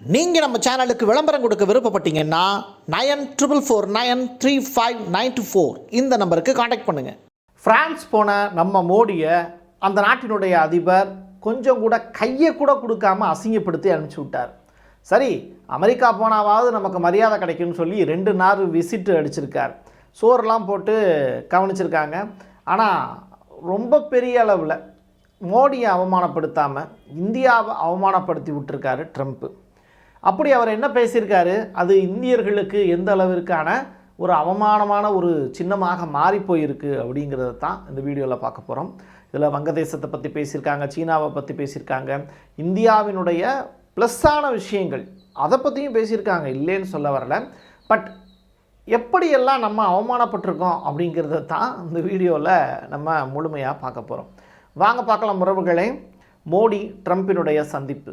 நீங்கள் நம்ம சேனலுக்கு விளம்பரம் கொடுக்க விருப்பப்பட்டீங்கன்னா nine triple four nine three five nine two four இந்த நம்பருக்கு காண்டாக்ட் பண்ணுங்கள் ஃப்ரான்ஸ் போன நம்ம மோடியை அந்த நாட்டினுடைய அதிபர் கொஞ்சம் கூட கையை கூட கொடுக்காம அசிங்கப்படுத்தி அனுப்பிச்சி விட்டார். சரி அமெரிக்கா போனாவது நமக்கு மரியாதை கிடைக்கும்னு சொல்லி ரெண்டு நாள் விசிட்டு அடிச்சிருக்கார். சோறுலாம் போட்டு கவனிச்சிருக்காங்க. ஆனால் ரொம்ப பெரிய அளவில் மோடியை அவமானப்படுத்தாமல் இந்தியாவை அவமானப்படுத்தி விட்டுருக்காரு ட்ரம்ப்பு அப்படி அவர் என்ன பேசியிருக்காரு? அது இந்தியர்களுக்கு எந்த அளவிற்கான ஒரு அவமானமான ஒரு சின்னமாக மாறி போயிருக்கு அப்படிங்கிறத தான் இந்த வீடியோவில் பார்க்க போகிறோம் இதில் வங்கதேசத்தை பற்றி பேசியிருக்காங்க சீனாவை பற்றி பேசியிருக்காங்க இந்தியாவினுடைய ப்ளஸ்ஸான விஷயங்கள் அதை பற்றியும் பேசியிருக்காங்க இல்லைன்னு சொல்ல வரல. பட் எப்படியெல்லாம் நம்ம அவமானப்பட்டிருக்கோம் அப்படிங்கிறத தான் இந்த வீடியோவில் நம்ம முழுமையாக பார்க்க போகிறோம் வாங்க பார்க்கலாம் உறவுகளே. மோடி ட்ரம்ப்பினுடைய சந்திப்பு.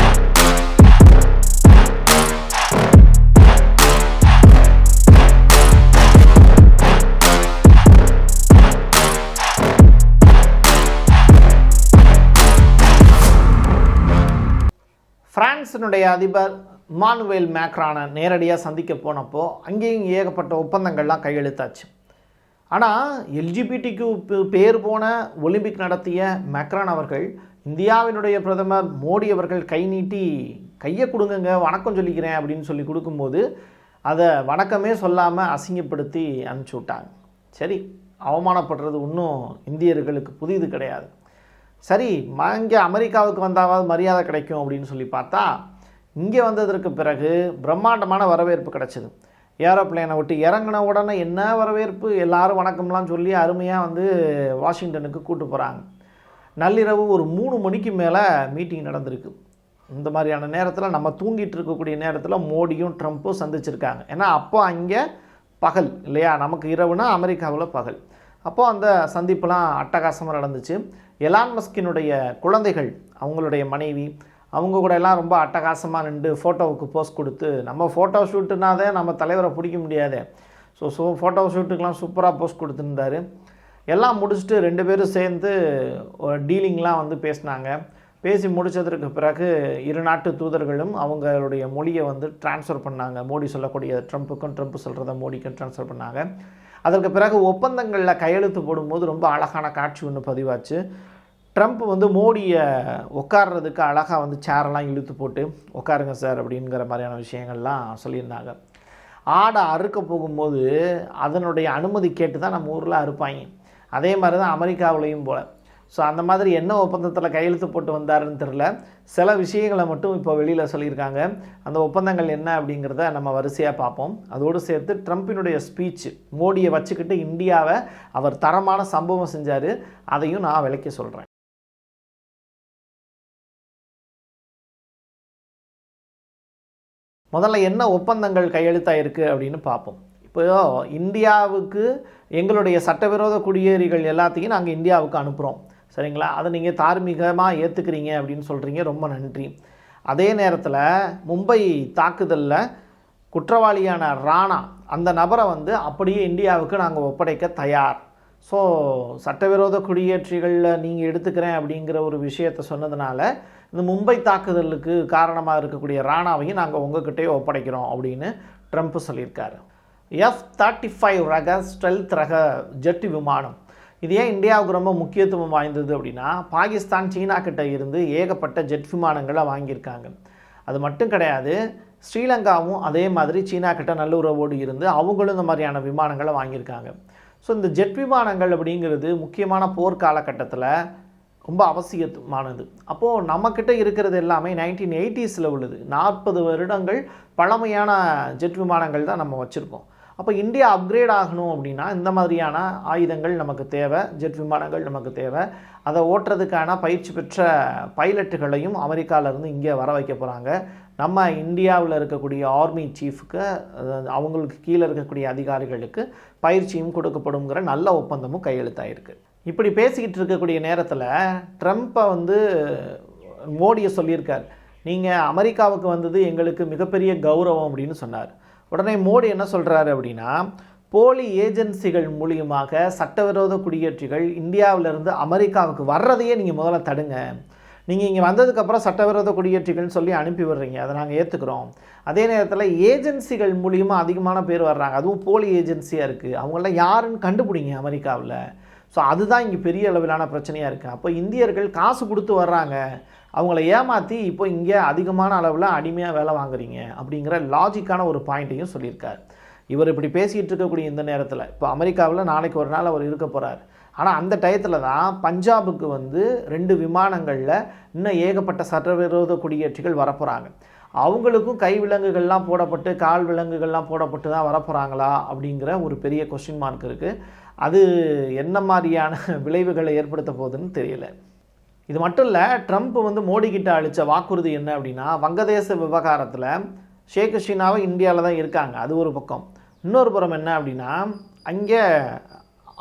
பிரான்சினுடைய அதிபர் மானுவேல் மேக்ரானை நேரடியாக சந்திக்க போனப்போ அங்கேயும் ஏகப்பட்ட ஒப்பந்தங்கள்லாம் கையெழுத்தாச்சு. ஆனால் எல்ஜிபிடிக்கு பேர் போன ஒலிம்பிக் நடத்திய மேக்ரான் அவர்கள் இந்தியாவினுடைய பிரதமர் மோடி அவர்கள் கை நீட்டி கையை கொடுங்கங்க வணக்கம் சொல்லிக்கிறேன் அப்படின்னு சொல்லி கொடுக்கும்போது அதை வணக்கமே சொல்லாமல் அசிங்கப்படுத்தி அனுப்பிச்சி விட்டாங்க. சரி அவமானப்படுறது இன்னும் இந்தியர்களுக்கு புதிது கிடையாது. சரி இங்கே அமெரிக்காவுக்கு வந்தாவது மரியாதை கிடைக்கும் அப்படின்னு சொல்லி பார்த்தா இங்கே வந்ததற்கு பிறகு பிரம்மாண்டமான வரவேற்பு கிடச்சிது. ஏரோப்ளேனை விட்டு இறங்கின உடனே என்ன வரவேற்பு? எல்லாரும் வணக்கம்லாம் சொல்லி அருமையாக வந்து வாஷிங்டனுக்கு கூட்டு போகிறாங்க நள்ளிரவு ஒரு மூணு மணிக்கு மேலே மீட்டிங் நடந்திருக்கு. இந்த மாதிரியான நேரத்தில் நம்ம தூங்கிட்டு இருக்கக்கூடிய நேரத்தில் மோடியும் ட்ரம்ப்பும் சந்திச்சிருக்காங்க. ஏன்னா அப்போ அங்கே பகல் இல்லையா? நமக்கு இரவுனா அமெரிக்காவில் பகல். அப்போது அந்த சந்திப்புலாம் அட்டகாசமாக நடந்துச்சு. எலான் மஸ்கினுடைய குழந்தைகள் அவங்களுடைய மனைவி அவங்க கூட எல்லாம் ரொம்ப அட்டகாசமாக நின்று ஃபோட்டோவுக்கு போஸ்ட் கொடுத்து நம்ம ஃபோட்டோ ஷூட்டுனாதே நம்ம தலைவரை பிடிக்க முடியாதே. ஸோ ஸோ ஃபோட்டோ ஷூட்டுக்கெலாம் சூப்பராக போஸ்ட் கொடுத்துருந்தாரு. எல்லாம் முடிச்சுட்டு ரெண்டு பேரும் சேர்ந்து டீலிங்லாம் வந்து பேசினாங்க. பேசி முடிச்சதற்கு பிறகு இரு நாட்டு தூதர்களும் அவங்களுடைய மொழியை வந்து ட்ரான்ஸ்ஃபர் பண்ணாங்க. மோடி சொல்லக்கூடிய ட்ரம்ப்புக்கும் ட்ரம்ப் சொல்கிறத மோடிக்கும் ட்ரான்ஸ்ஃபர் பண்ணாங்க. அதற்கு பிறகு ஒப்பந்தங்களில் கையெழுத்து போடும்போது ரொம்ப அழகான காட்சி ஒன்று பதிவாச்சு. ட்ரம்ப் வந்து மோடியை உட்கார்றதுக்கு அழகாக வந்து சேரெல்லாம் இழுத்து போட்டு உட்காருங்க சார் அப்படிங்கிற மாதிரியான விஷயங்கள்லாம் சொல்லியிருந்தாங்க. ஆடை அறுக்க போகும்போது அதனுடைய அனுமதி கேட்டு தான் நம்ம ஊரில் அறுப்பாங்க. அதே மாதிரி தான் அமெரிக்காவிலையும் போல். ஸோ அந்த மாதிரி என்ன ஒப்பந்தத்தில் கையெழுத்து போட்டு வந்தாருன்னு தெரில சில விஷயங்களை மட்டும் இப்போ வெளியில் சொல்லியிருக்காங்க. அந்த ஒப்பந்தங்கள் என்ன அப்படிங்கிறத நம்ம வரிசையாக பார்ப்போம். அதோடு சேர்த்து ட்ரம்ப்பினுடைய ஸ்பீச் மோடியை வச்சுக்கிட்டு இந்தியாவை அவர் தரமான சம்பவம் செஞ்சார். அதையும் நான் விளக்கி சொல்கிறேன் முதல்ல என்ன ஒப்பந்தங்கள் கையெழுத்தாயிருக்கு அப்படின்னு பார்ப்போம். இப்போ இந்தியாவுக்கு எங்களுடைய சட்டவிரோத குடியேறிகள் எல்லாத்தையும் நாங்கள் இந்தியாவுக்கு அனுப்புகிறோம் சரிங்களா? அதை நீங்கள் தார்மீகமாக ஏற்றுக்கிறீங்க அப்படின்னு சொல்கிறீங்க ரொம்ப நன்றி. அதே நேரத்தில் மும்பை தாக்குதலில் குற்றவாளியான ராணா அந்த நபரை வந்து அப்படியே இந்தியாவுக்கு நாங்கள் ஒப்படைக்க தயார். ஸோ சட்டவிரோத குடியேற்றிகளில் நீங்கள் எடுத்துக்கிறேன் அப்படிங்கிற ஒரு விஷயத்தை சொன்னதுனால இந்த மும்பை தாக்குதலுக்கு காரணமாக இருக்கக்கூடிய ராணாவையும் நாங்கள் உங்ககிட்டயே ஒப்படைக்கிறோம் அப்படின்னு ட்ரம்ப் சொல்லியிருக்காரு. எஃப் தேர்ட்டி ஃபைவ் ரக ஸ்டெல்த் ரக ஜெட் விமானம். இது ஏன் இந்தியாவுக்கு ரொம்ப முக்கியத்துவம் வாய்ந்தது அப்படின்னா பாகிஸ்தான் சீனா கிட்ட இருந்து ஏகப்பட்ட ஜெட் விமானங்களை வாங்கியிருக்காங்க. அது மட்டும் கிடையாது ஸ்ரீலங்காவும் அதே மாதிரி சீனா கிட்ட நல்லுறவோடு இருந்து அவங்களும் இந்த மாதிரியான விமானங்களை வாங்கியிருக்காங்க. ஸோ இந்த ஜெட் விமானங்கள் அப்படிங்கிறது முக்கியமான போர் காலகட்டத்தில் ரொம்ப அவசியமானது. அப்போது நம்மக்கிட்ட இருக்கிறது எல்லாமே நைன்டீன் எயிட்டிஸில் உள்ளது. நாற்பது வருடங்கள் பழமையான ஜெட் விமானங்கள் தான் நம்ம வச்சுருக்கோம் அப்போ இந்தியா அப்கிரேட் ஆகணும் அப்படின்னா இந்த மாதிரியான ஆயுதங்கள் நமக்கு தேவை ஜெட் விமானங்கள் நமக்கு தேவை. அதை ஓட்டுறதுக்கான பயிற்சி பெற்ற பைலட்டுகளையும் அமெரிக்காவிலேருந்து இங்கே வர வைக்க போகிறாங்க நம்ம இந்தியாவில் இருக்கக்கூடிய ஆர்மி சீஃப்க்கு அவங்களுக்கு கீழே இருக்கக்கூடிய அதிகாரிகளுக்கு பயிற்சியும் கொடுக்கப்படுங்கிற நல்ல ஒப்பந்தமும் கையெழுத்தாயிருக்கு. இப்படி பேசிக்கிட்டு இருக்கக்கூடிய நேரத்தில் ட்ரம்ப்பை வந்து மோடியை சொல்லியிருக்கார். நீங்கள் அமெரிக்காவுக்கு வந்தது எங்களுக்கு மிகப்பெரிய கௌரவம் அப்படின்னு சொன்னார். உடனே மோடி என்ன சொல்கிறாரு அப்படின்னா போலி ஏஜென்சிகள் மூலியமாக சட்டவிரோத குடியேற்றிகள் இந்தியாவிலேருந்து அமெரிக்காவுக்கு வர்றதையே நீங்கள் முதல்ல தடுங்க. நீங்கள் இங்கே வந்ததுக்கப்புறம் சட்டவிரோத குடியேற்றிகள்னு சொல்லி அனுப்பி விடுறீங்க. அதை நாங்கள் ஏற்றுக்கிறோம் அதே நேரத்தில் ஏஜென்சிகள் மூலியமாக அதிகமான பேர் வர்றாங்க. அதுவும் போலி ஏஜென்சியாக இருக்குது அவங்களாம் யாருன்னு கண்டுபிடிங்க அமெரிக்காவில். ஸோ அதுதான் இங்கே பெரிய அளவிலான பிரச்சனையாக இருக்குது அப்போ இந்தியர்கள் காசு கொடுத்து வர்றாங்க. அவங்கள ஏமாற்றி இப்போ இங்கே அதிகமான அளவில் அடிமையாக வேலை வாங்குறீங்க அப்படிங்கிற லாஜிக்கான ஒரு பாயிண்ட்டையும் சொல்லியிருக்கார். இவர் இப்படி பேசிகிட்டு இருக்கக்கூடிய இந்த நேரத்தில் இப்போ அமெரிக்காவில் நாளைக்கு ஒரு நாள் அவர் இருக்க போகிறார் ஆனால் அந்த டயத்தில் தான் பஞ்சாபுக்கு வந்து ரெண்டு விமானங்களில் இன்னும் ஏகப்பட்ட சட்டவிரோத குடியேற்றிகள் வரப்போகிறாங்க அவங்களுக்கும் கை விலங்குகள்லாம் போடப்பட்டு கால் விலங்குகள்லாம் போடப்பட்டு தான் வரப்போகிறாங்களா அப்படிங்கிற ஒரு பெரிய கொஸ்டின் மார்க் இருக்குது அது என்ன மாதிரியான விளைவுகளை ஏற்படுத்த போகுதுன்னு தெரியல. இது மட்டும் இல்லை ட்ரம்ப் வந்து மோடி கிட்ட அளித்த வாக்குறுதி என்ன அப்படின்னா வங்கதேச விவகாரத்தில் ஷேக் ஹசீனாவை இந்தியாவில் தான் இருக்காங்க. அது ஒரு பக்கம். இன்னொரு புறம் என்ன அப்படின்னா அங்கே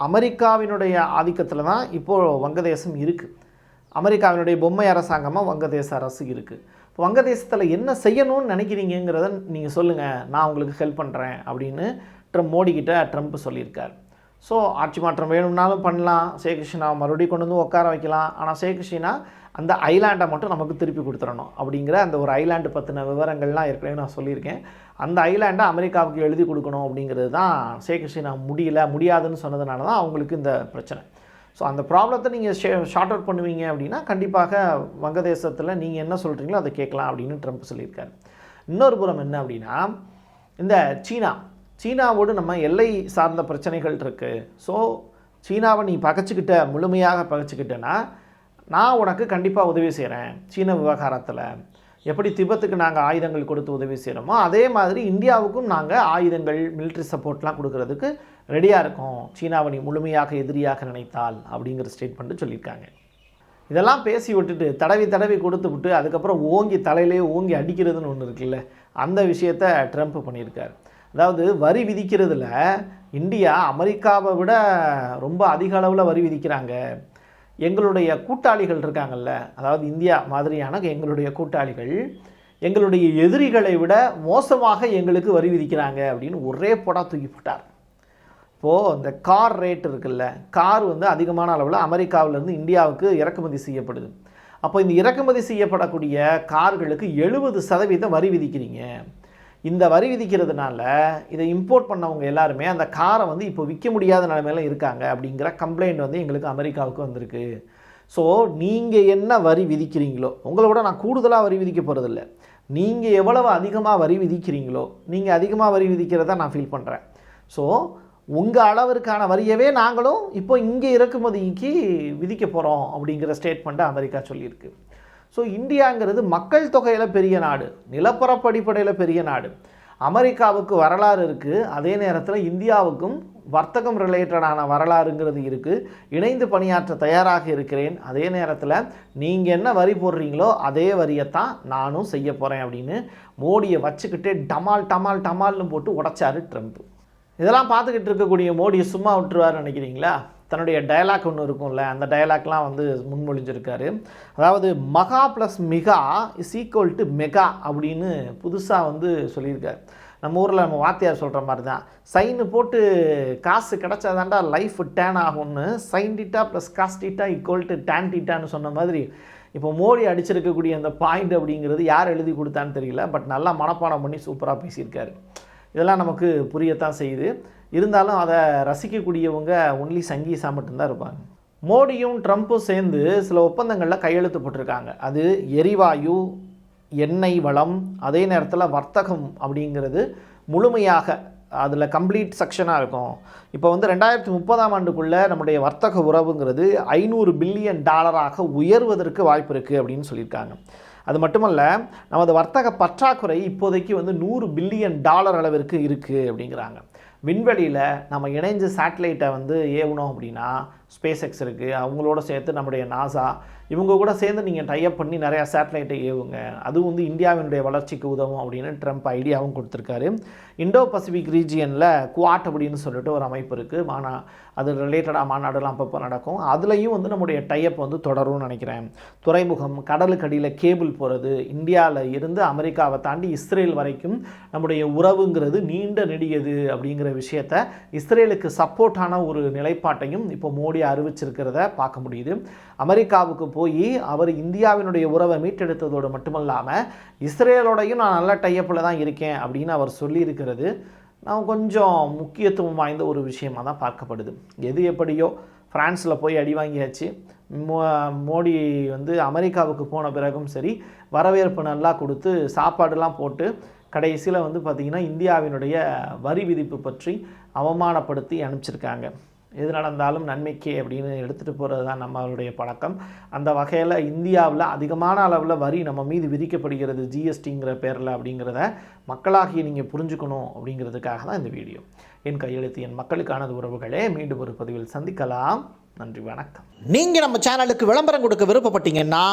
அமெரிக்காவினுடைய ஆதிக்கத்தில் தான் இப்போது வங்கதேசம் இருக்குது அமெரிக்காவினுடைய பொம்மை அரசாங்கமாக வங்கதேச அரசு இருக்குது வங்கதேசத்தில் என்ன செய்யணும்னு நினைக்கிறீங்கிறத நீங்கள் சொல்லுங்கள் நான் உங்களுக்கு ஹெல்ப் பண்ணுறேன் அப்படின்னு ட்ரம்ப் மோடி ட்ரம்ப் சொல்லியிருக்கார். ஸோ ஆட்சி மாற்றம் வேணும்னாலும் பண்ணலாம். சேகிருஷ்ணா மறுபடியும் கொண்டு வந்து உட்கார வைக்கலாம். ஆனால் சேகிருஷ்ணா அந்த ஐலாண்டை மட்டும் நமக்கு திருப்பி கொடுத்துடணும் அப்படிங்கிற அந்த ஒரு ஐலாண்டு பற்றின விவரங்கள்லாம் ஏற்கனவே நான் சொல்லியிருக்கேன். அந்த ஐலாண்டை அமெரிக்காவுக்கு எழுதி கொடுக்கணும் அப்படிங்கிறது தான் சேகிருஷ்ணா முடியல முடியாதுன்னு சொன்னதுனால தான் அவங்களுக்கு இந்த பிரச்சனை. ஸோ அந்த ப்ராப்ளத்தை நீங்கள் ஷே ஷார்ட் அவுட் பண்ணுவீங்க அப்படின்னா கண்டிப்பாக வங்கதேசத்தில் நீங்கள் என்ன சொல்கிறீங்களோ அதை கேட்கலாம் அப்படின்னு ட்ரம்ப் சொல்லியிருக்காரு. இன்னொரு புறம் என்ன அப்படின்னா இந்த சீனா சீனாவோடு நம்ம எல்லை சார்ந்த பிரச்சனைகள் இருக்குது ஸோ சீனாவை நீ பகைச்சிக்கிட்ட முழுமையாக பகைச்சிக்கிட்டேன்னா நான் உனக்கு கண்டிப்பாக உதவி செய்கிறேன் சீன விவகாரத்தில். எப்படி திபத்துக்கு நாங்கள் ஆயுதங்கள் கொடுத்து உதவி செய்கிறோமோ அதே மாதிரி இந்தியாவுக்கும் நாங்கள் ஆயுதங்கள் மிலிட்ரி சப்போர்ட்லாம் கொடுக்கறதுக்கு ரெடியாக இருக்கும். சீனாவை நீ முழுமையாக எதிரியாக நினைத்தால் அப்படிங்கிற ஸ்டேட்மெண்ட்டு சொல்லியிருக்காங்க. இதெல்லாம் பேசி விட்டுட்டு தடவி தடவி கொடுத்து விட்டு அதுக்கப்புறம் ஓங்கி தலையிலே ஓங்கி அடிக்கிறதுன்னு ஒன்று இருக்குல்ல அந்த விஷயத்த ட்ரம்ப் பண்ணியிருக்காரு. அதாவது வரி விதிக்கிறதுல இந்தியா அமெரிக்காவை விட ரொம்ப அதிக அளவில் வரி விதிக்கிறாங்க. எங்களுடைய கூட்டாளிகள் இருக்காங்கல்ல அதாவது இந்தியா மாதிரியான எங்களுடைய கூட்டாளிகள் எங்களுடைய எதிரிகளை விட மோசமாக எங்களுக்கு வரி விதிக்கிறாங்க அப்படின்னு ஒரே போடா தூக்கி போட்டார். இப்போது இந்த கார் ரேட் இருக்குல்ல கார் வந்து அதிகமான அளவில் அமெரிக்காவிலேருந்து இந்தியாவுக்கு இறக்குமதி செய்யப்படுது. அப்போ இந்த இறக்குமதி செய்யப்படக்கூடிய கார்களுக்கு எழுபது சதவீதம் வரி விதிக்கிறீங்க. இந்த வரி விதிக்கிறதுனால இதை இம்போர்ட் பண்ணவங்க எல்லாருமே அந்த காரை வந்து இப்போ விற்க முடியாத நிலைமையில இருக்காங்க அப்படிங்கிற கம்ப்ளைண்ட் வந்து எங்களுக்கு அமெரிக்காவுக்கு வந்திருக்கு. ஸோ நீங்கள் என்ன வரி விதிக்கிறீங்களோ உங்களை விட நான் கூடுதலாக வரி விதிக்க போகிறதில்ல நீங்கள் எவ்வளவு அதிகமாக வரி விதிக்கிறீங்களோ நீங்கள் அதிகமாக வரி விதிக்கிறதா நான் ஃபீல் பண்ணுறேன் ஸோ உங்கள் அளவிற்கான வரியவே நாங்களும் இப்போ இங்கே இறக்குமதிக்கு விதிக்க போகிறோம் அப்படிங்கிற ஸ்டேட்மெண்ட்டை அமெரிக்கா சொல்லியிருக்கு. ஸோ இந்தியாங்கிறது மக்கள் தொகையில் பெரிய நாடு நிலப்பரப்பு அடிப்படையில் பெரிய நாடு. அமெரிக்காவுக்கு வரலாறு இருக்குது அதே நேரத்தில் இந்தியாவுக்கும் வர்த்தகம் ரிலேட்டடான வரலாறுங்கிறது இருக்குது இணைந்து பணியாற்ற தயாராக இருக்கிறேன். அதே நேரத்தில் நீங்கள் என்ன வரி போடுறீங்களோ அதே வரியைத்தான் நானும் செய்ய போகிறேன் அப்படின்னு மோடியை வச்சுக்கிட்டே டமால் டமால் டமால்னு போட்டு உடைச்சாரு ட்ரம்ப். இதெல்லாம் பார்த்துக்கிட்டு இருக்கக்கூடிய மோடி சும்மா விட்டுருவார் நினைக்கிறீங்களா? தன்னுடைய டயலாக் ஒன்று இருக்கும்ல அந்த டயலாக்லாம் வந்து முன்மொழிஞ்சிருக்காரு. அதாவது மகா plus Mika is equal to mega அப்படின்னு புதுசாக வந்து சொல்லியிருக்காரு. நம்ம ஊரில் நம்ம வாத்தியார் சொல்கிற மாதிரி தான் சைனு போட்டு காசு கிடச்சாதாண்டா லைஃப் டேன் ஆகும்னு sine theta plus cos theta equal to tan டீட்டான்னு சொன்ன மாதிரி இப்போ மோடி அடிச்சிருக்கக்கூடிய அந்த பாயிண்ட் அப்படிங்கிறது யார் எழுதி கொடுத்தான்னு தெரியல பட் நல்லா மனப்பாடம் பண்ணி சூப்பராக பேசியிருக்காரு. இதெல்லாம் நமக்கு புரியத்தான் செய்யுது. இருந்தாலும் அதை ரசிக்கக்கூடியவங்க ஒன்லி சங்கீசா மட்டும்தான் இருப்பாங்க. மோடியும் ட்ரம்ப்பும் சேர்ந்து சில ஒப்பந்தங்களில் கையெழுத்து போட்டிருக்காங்க. அது எரிவாயு எண்ணெய் வளம் அதே நேரத்தில் வர்த்தகம் அப்படிங்கிறது முழுமையாக அதில் கம்ப்ளீட் செக்ஷனாக இருக்கும். இப்போ வந்து ரெண்டாயிரத்தி முப்பதாம் ஆண்டுக்குள்ளே நம்முடைய வர்த்தக உறவுங்கிறது ஐநூறு பில்லியன் டாலராக உயர்வதற்கு வாய்ப்பு இருக்குது அப்படின்னு சொல்லியிருக்காங்க. அது மட்டுமல்ல நமது வர்த்தக பற்றாக்குறை இப்போதைக்கு வந்து நூறு பில்லியன் டாலர் அளவிற்கு இருக்குது அப்படிங்கிறாங்க. விண்வெளியில் நம்ம இணைஞ்சு சேட்டலைட்டை வந்து ஏவணும் அப்படின்னா ஸ்பேஸ் எக்ஸ் இருக்குது அவங்களோட சேர்த்து நம்முடைய நாசா இவங்க கூட சேர்ந்து நீங்கள் டைப் பண்ணி நிறையா சேட்டலைட்டை ஏவுங்க. அது வந்து இந்தியாவினுடைய வளர்ச்சிக்கு உதவும் அப்படின்னு ட்ரம்ப் ஐடியாவும் கொடுத்துருக்காரு. இண்டோ பசிபிக் ரீஜியனில் குவாட் அப்படின்னு சொல்லிட்டு ஒரு அமைப்பு இருக்குது மாநா அது ரிலேட்டடாக மாநாடுலாம் அப்பப்போ நடக்கும். அதுலேயும் வந்து நம்முடைய டைப் வந்து தொடரும்னு நினைக்கிறேன். துறைமுகம் கடலுக்கடியில் கேபிள் போகிறது இந்தியாவில் இருந்து அமெரிக்காவை தாண்டி இஸ்ரேல் வரைக்கும் நம்முடைய உறவுங்கிறது நீண்ட நெடியது அப்படிங்கிற விஷயத்த இஸ்ரேலுக்கு சப்போர்ட்டான ஒரு நிலைப்பாட்டையும் இப்போ மோடி அறிவிச்சிருக்கிறத பார்க்க முடியுது. அமெரிக்காவுக்கு போய் அவர் இந்தியாவினுடைய உறவை மீட்டெடுத்ததோடு மட்டுமல்லாமல் இஸ்ரேலோடையும் நான் நல்ல டையப்பில் தான் இருக்கேன் அப்படின்னு அவர் சொல்லியிருக்கிறது. நான் கொஞ்சம் முக்கியத்துவம் வாய்ந்த ஒரு விஷயமாக தான் பார்க்கப்படுது. எது எப்படியோ ஃப்ரான்ஸில் போய் அடி வாங்கியாச்சு. மோ மோடி வந்து அமெரிக்காவுக்கு போன பிறகும் சரி வரவேற்பு நல்லா கொடுத்து சாப்பாடுலாம் போட்டு கடைசியில் வந்து பார்த்திங்கன்னா இந்தியாவினுடைய வரி விதிப்பு பற்றி அவமானப்படுத்தி அனுப்பிச்சிருக்காங்க. எது நடந்தாலும் நன்மைக்கு அப்படின்னு எடுத்துகிட்டு போகிறது தான் நம்மளுடைய பழக்கம். அந்த வகையில் இந்தியாவில் அதிகமான அளவில் வரி நம்ம மீது விதிக்கப்படுகிறது ஜிஎஸ்டிங்கிற பேரில் அப்படிங்கிறத மக்களாகிய நீங்கள் புரிஞ்சுக்கணும் அப்படிங்கிறதுக்காக தான் இந்த வீடியோ. என் கையெழுத்து என் மக்களுக்கானது உறவுகளே மீண்டும் ஒரு பதிவில் சந்திக்கலாம். நன்றி வணக்கம். நீங்கள் நம்ம சேனலுக்கு விளம்பரம் கொடுக்க விருப்பப்பட்டீங்கன்னா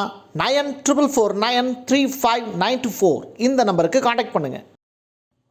nine triple four nine three five nine two four இந்த நம்பருக்கு காண்டாக்ட் பண்ணுங்கள்